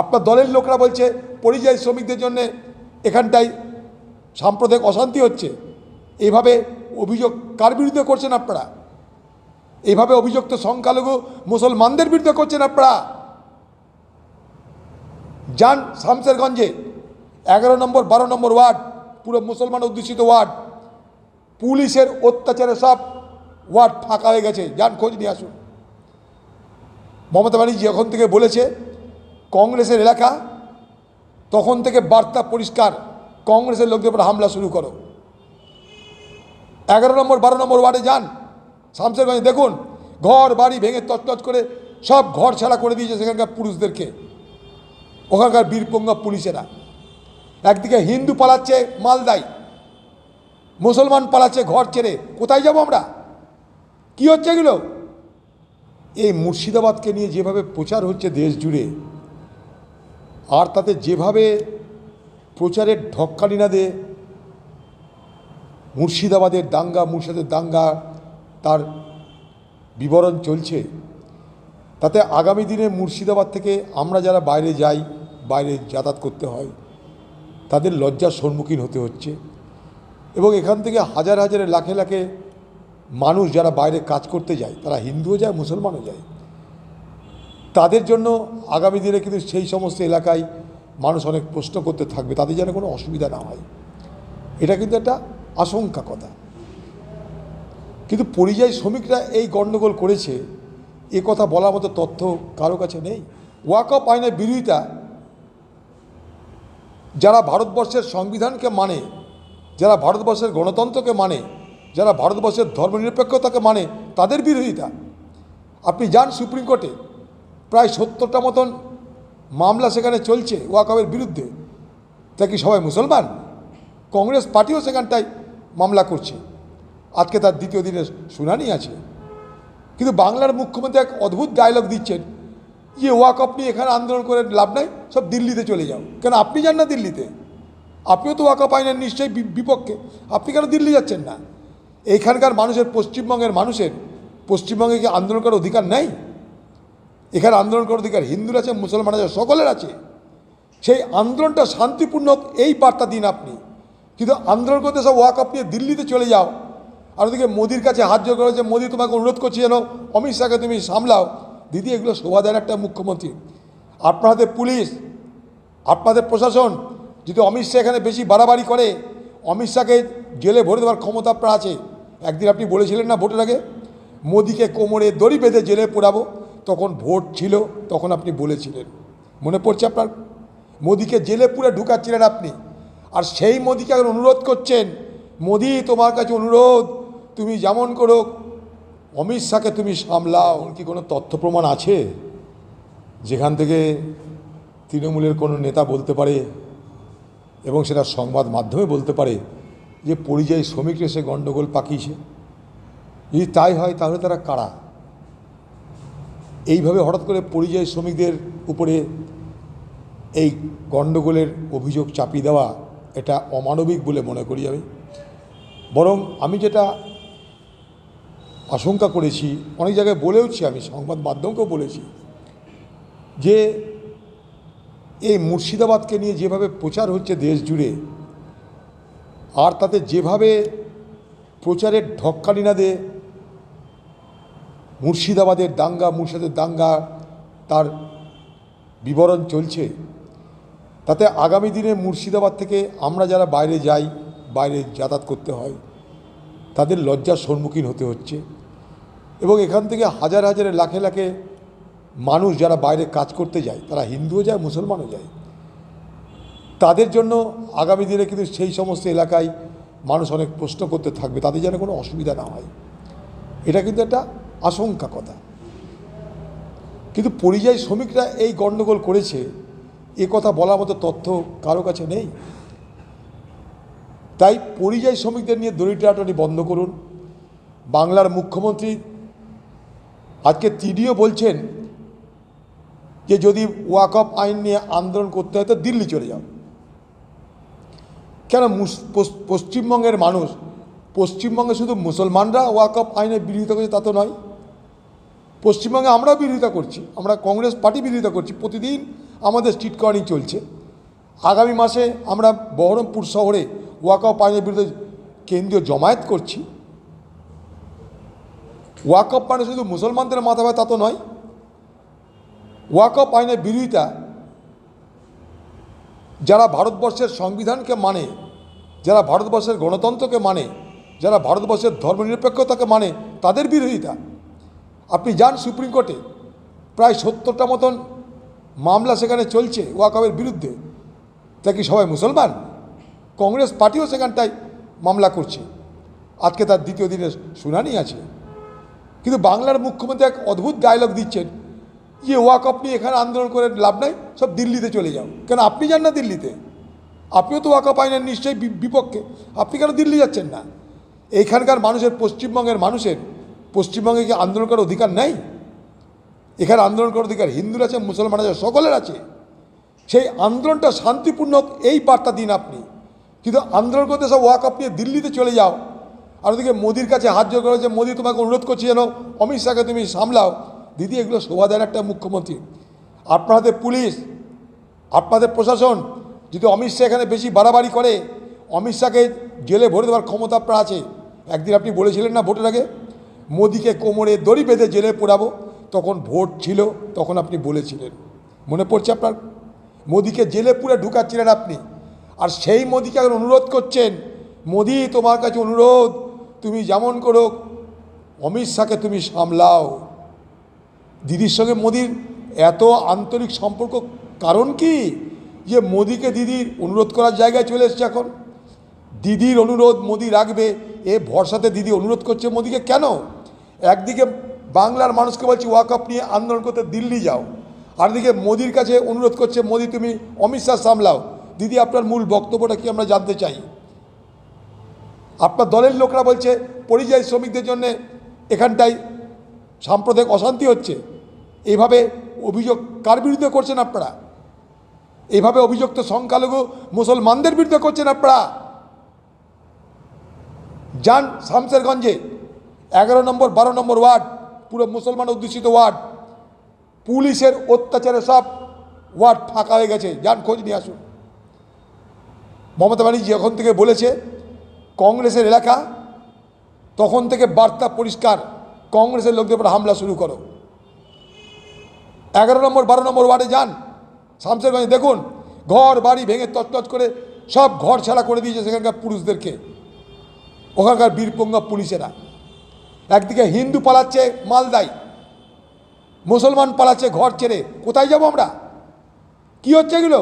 আপনার দলের লোকরা বলছে, পরিযায়ী শ্রমিকদের জন্য এখানটায় সাম্প্রদায়িক অশান্তি হচ্ছে। এইভাবে অভিযোগ কার বিরুদ্ধে করছেন আপনারা? এইভাবে অভিযুক্ত সংখ্যালঘু মুসলমানদের বিরুদ্ধে করছেন আপনারা? যান শামসেরগঞ্জে, এগারো নম্বর, বারো নম্বর ওয়ার্ড, পুরো মুসলমান অধ্যুষিত ওয়ার্ড। পুলিশের অত্যাচারে সব ওয়ার্ড ফাঁকা হয়ে গেছে। যান খোঁজ নিয়ে আসুন। মমতা ব্যানার্জি যখন থেকে বলেছে কংগ্রেসের এলাকা, তখন থেকে বার্তা পরিষ্কার, কংগ্রেসের লোকদের উপর হামলা শুরু করো। এগারো নম্বর, বারো নম্বর ওয়ার্ডে যান। শামসেরগঞ্জে দেখুন, ঘর, বাড়ি ভেঙে তছতছ করে সব ঘর ছাড়া করে দিয়েছে সেখানকার পুরুষদেরকে। ওখানকার বীরপঙ্গা পুলিশেরা। একদিকে হিন্দু পালাচ্ছে মালদায়, মুসলমান পালাচ্ছে ঘর ছেড়ে। কোথায় যাব আমরা? কি হচ্ছে এগুলো? এই মুর্শিদাবাদকে নিয়ে যেভাবে প্রচার হচ্ছে দেশ জুড়ে আর তাতে যেভাবে প্রচারের ঢক্কানি না দে, মুর্শিদাবাদের দাঙ্গা মুর্শিদাবাদের দাঙ্গা, তার বিবরণ চলছে, তাতে আগামী দিনে মুর্শিদাবাদ থেকে আমরা যারা বাইরে যাই, বাইরে যাতায়াত করতে হয়, তাদের লজ্জার সম্মুখীন হতে হচ্ছে। এবং এখান থেকে হাজার হাজারে লাখে লাখে মানুষ যারা বাইরে কাজ করতে যায়, তারা হিন্দুও যায়, মুসলমানও যায়। তাদের জন্য আগামী দিনে কিন্তু সেই সমস্ত এলাকায় মানুষ অনেক প্রশ্ন করতে থাকবে, তাদের যেন কোনো অসুবিধা না হয়। এটা কিন্তু একটা আশঙ্কা কথা। কিন্তু পরিযায়ী শ্রমিকরা এই গণ্ডগোল করেছে, এ কথা বলার মতো তথ্য কারও কাছে নেই। ওয়াকআপ আইনের বিরোধিতা যারা ভারতবর্ষের সংবিধানকে মানে যারা ভারতবর্ষের গণতন্ত্রকে মানে যারা ভারতবর্ষের ধর্মনিরপেক্ষতাকে মানে তাদের বিরোধিতা। আপনি যান সুপ্রিম কোর্টে প্রায় সত্তরটা মতন মামলা সেখানে চলছে ওয়াকআপের বিরুদ্ধে। তা কি সবাই মুসলমান? কংগ্রেস পার্টিও সেখানটায় মামলা করছে। আজকে তার দ্বিতীয় দিনের শুনানি আছে। কিন্তু বাংলার মুখ্যমন্ত্রী এক অদ্ভুত ডায়লগ দিচ্ছেন যে ওয়াকআপ নিয়ে এখানে আন্দোলন করে লাভ নাই, সব দিল্লিতে চলে যাও। কেন আপনি যান না দিল্লিতে? আপনিও তো ওয়াকআপ আইনের নিশ্চয়ই বিপক্ষে। আপনি কেন দিল্লি যাচ্ছেন না? এইখানকার মানুষের, পশ্চিমবঙ্গের মানুষের, পশ্চিমবঙ্গে কি আন্দোলন করার অধিকার নেই? এখানে আন্দোলন করার অধিকার হিন্দুর আছে, মুসলমান আছে, সকলের আছে। সেই আন্দোলনটা শান্তিপূর্ণ এই বার্তা দিন আপনি। কিন্তু আন্দোলন করতে সব ওয়াকআপ নিয়ে দিল্লিতে চলে যাও। আর ওদিকে মোদির কাছে হাত জোর করেছে মোদি, তোমাকে অনুরোধ করছি যেন অমিত শাহকে তুমি সামলাও। দিদি, এগুলো শোভা দেন একটা মুখ্যমন্ত্রী। আপনাদের পুলিশ, আপনাদের প্রশাসন, যদি অমিত শাহ এখানে বেশি বাড়াবাড়ি করে, অমিত শাহকে জেলে ভরে দেওয়ার ক্ষমতা আপনার আছে। একদিন আপনি বলেছিলেন না ভোটের আগে, মোদিকে কোমরে দড়ি বেঁধে জেলে পোড়াবো। তখন ভোট ছিল, তখন আপনি বলেছিলেন। মনে পড়ছে আপনার? মোদিকে জেলে পুরে ঢুকাচ্ছিলেন আপনি। আর সেই মোদিকে এখন অনুরোধ করছেন, মোদি, তোমার কাছে অনুরোধ, তুমি যেমন করো অমিত শাহকে তুমি সামলাও। কি কোনো তথ্য প্রমাণ আছে? যেখান থেকে তৃণমূলের কোনো নেতা বলতে পারে এবং সেটা সংবাদ মাধ্যমে বলতে পারে যে, পরিযায়ী শ্রমিকরা সে গণ্ডগোল পাকিয়েছে। যদি তাই হয়, তাহলে তারা কারা? এইভাবে হঠাৎ করে পরিযায়ী শ্রমিকদের উপরে এই গণ্ডগোলের অভিযোগ চাপিয়ে দেওয়া এটা অমানবিক বলে মনে করি আমি। বরং আমি যেটা আশঙ্কা করেছি, অনেক জায়গায় বলেওছি আমি, সংবাদ মাধ্যমকেও বলেছি, যে এই মুর্শিদাবাদকে নিয়ে যেভাবে প্রচার হচ্ছে দেশ জুড়ে আর তাতে যেভাবে প্রচারের ঢক্কানি মুর্শিদাবাদের দাঙ্গা মুর্শিদাবাদের দাঙ্গা তার বিবরণ চলছে। তাতে আগামী দিনে মুর্শিদাবাদ থেকে আমরা যারা বাইরে যাই, বাইরে যাতায়াত করতে হয়, তাদের লজ্জার সম্মুখীন হতে হচ্ছে। এবং এখান থেকে হাজার হাজারে, লাখে লাখে মানুষ যারা বাইরে কাজ করতে যায়, তারা হিন্দুও যায়, মুসলমানও যায়। তাদের জন্য আগামী দিনে কিন্তু সেই সমস্ত এলাকায় মানুষ অনেক প্রশ্ন করতে থাকবে, তাদের যেন কোনো অসুবিধা না হয়। এটা কিন্তু একটা আশঙ্কা কথা। কিন্তু পরিযায়ী শ্রমিকরা এই গণ্ডগোল করেছে, এ কথা বলার মতো তথ্য কারও কাছে নেই। তাই পরিযায়ী শ্রমিকদের নিয়ে দরিদ্রাটনি বন্ধ করুন। বাংলার মুখ্যমন্ত্রী আজকে তিনিও বলছেন যে যদি ওয়াকফ আইন নিয়ে আন্দোলন করতে হয় তো দিল্লি চলে যাও। কেন পশ্চিমবঙ্গের মানুষ, পশ্চিমবঙ্গে শুধু মুসলমানরা ওয়াকফ আইনের বিরোধিতা করছে তা তো নয়। পশ্চিমবঙ্গে আমরাও বিরোধিতা করছি, আমরা কংগ্রেস পার্টি বিরোধিতা করছি, প্রতিদিন আমাদের স্ট্রিট কর্নিং চলছে। আগামী মাসে আমরা বহরমপুর শহরে ওয়াকাও আইনের বিরুদ্ধে কেন্দ্রীয় জমায়েত করছি। ওয়াকফ মানে শুধু মুসলমানদের মাথা ব্যথা তো নয় ওয়াকফ আইনের বিরোধিতা যারা ভারতবর্ষের সংবিধানকে মানে যারা ভারতবর্ষের গণতন্ত্রকে মানে যারা ভারতবর্ষের ধর্মনিরপেক্ষতাকে মানে তাদের বিরোধিতা। আপনি যান সুপ্রিম কোর্টে। প্রায় সত্তরটা মতন মামলা সেখানে চলছে ওয়াকফের বিরুদ্ধে। তা কি সবাই মুসলমান? কংগ্রেস পার্টিও সেখানটায় মামলা করছে। আজকে তার দ্বিতীয় দিনের শুনানি আছে। কিন্তু বাংলার মুখ্যমন্ত্রী এক অদ্ভুত ডায়লগ দিচ্ছেন যে ওয়াক আপনি এখানে আন্দোলন করে লাভ নাই, সব দিল্লিতে চলে যাও। কেন আপনি যান না দিল্লিতে? আপনিও তো ওয়াকআপ আইনের নিশ্চয়ই বিপক্ষে। আপনি কেন দিল্লি যাচ্ছেন না? এইখানকার মানুষের, পশ্চিমবঙ্গের মানুষের পশ্চিমবঙ্গে কি আন্দোলন করার অধিকার নেই? এখানে আন্দোলন করার অধিকার হিন্দুর আছে মুসলমান আছে, সকলের আছে। সেই আন্দোলনটা শান্তিপূর্ণ এই বার্তা দিন আপনি। কিন্তু আন্দোলন করতে সব ওয়াক আপনি দিল্লিতে চলে যাও। আর ওদিকে মোদির কাছে হাত জোর করেছে মোদি, তোমাকে অনুরোধ করছে যেন অমিত শাহকে তুমি সামলাও। দিদি, এগুলো শোভা দেন একটা মুখ্যমন্ত্রী। আপনাদের পুলিশ, আপনাদের প্রশাসন, যদি অমিত শাহ এখানে বেশি বাড়াবাড়ি করে, অমিত শাহকে জেলে ভরে দেওয়ার ক্ষমতা আপনার আছে। একদিন আপনি বলেছিলেন না ভোটের আগে? মোদিকে কোমরে দড়ি বেঁধে জেলে পোড়াবো, তখন ভোট ছিল, তখন আপনি বলেছিলেন। মনে পড়ছে আপনার? মোদিকে জেলে পুরে ঢুকাচ্ছিলেন আপনি। আর সেই মোদিকে এখন অনুরোধ করছেন, মোদি, তোমার কাছে অনুরোধ, তুমি যেমন করো, অমিত শাহকে তুমি সামলাও। দিদির সঙ্গে মোদির এত আন্তরিক সম্পর্ক, কারণ কি? যে মোদিকে দিদির অনুরোধ করার জায়গায় চলে এসছে এখন। দিদির অনুরোধ মোদি রাখবে, এ ভরসাতে দিদি অনুরোধ করছে মোদিকে কেন? একদিকে বাংলার মানুষকে বলছি ওয়াকআপ নিয়ে আন্দোলন করতে দিল্লি যাও আর দিকে মোদির কাছে অনুরোধ করছে, মোদি, তুমি অমিত শাহ সামলাও। দিদি, আপনার মূল বক্তব্যটা কি আমরা জানতে চাই? আপনার দলের লোকরা বলছে, পরিযায়ী শ্রমিকদের জন্য এখানটায় সাম্প্রদায়িক অশান্তি হচ্ছে। এইভাবে অভিযোগ কার বিরুদ্ধে করছেন আপনারা? এইভাবে অভিযোগ তো সংখ্যালঘু মুসলমানদের বিরুদ্ধে করছেন আপনারা? যান শামসেরগঞ্জে। এগারো নম্বর, বারো নম্বর ওয়ার্ড, পুরো মুসলমান অধ্যুষিত ওয়ার্ড। পুলিশের অত্যাচারে সব ওয়ার্ড ফাঁকা হয়ে গেছে, যান খোঁজ নিয়ে আসুন। মমতা ব্যানার্জি যখন থেকে বলেছে, কংগ্রেসের এলাকা, তখন থেকে বার্তা পরিষ্কার, কংগ্রেসের লোকদের উপর হামলা শুরু করো। এগারো নম্বর, বারো নম্বর ওয়ার্ডে যান। শামসেরগঞ্জে দেখুন, ঘর, বাড়ি ভেঙে তছতছ করে সব ঘর ছাড়া করে দিয়েছে সেখানকার পুরুষদেরকে। ওখানকার বীরপঙ্গা পুলিশেরা। একদিকে হিন্দু পালাচ্ছে মালদাই মুসলমান পালাচ্ছে ঘর ছেড়ে কোথায় যাব আমরা? কি হচ্ছে এগুলো?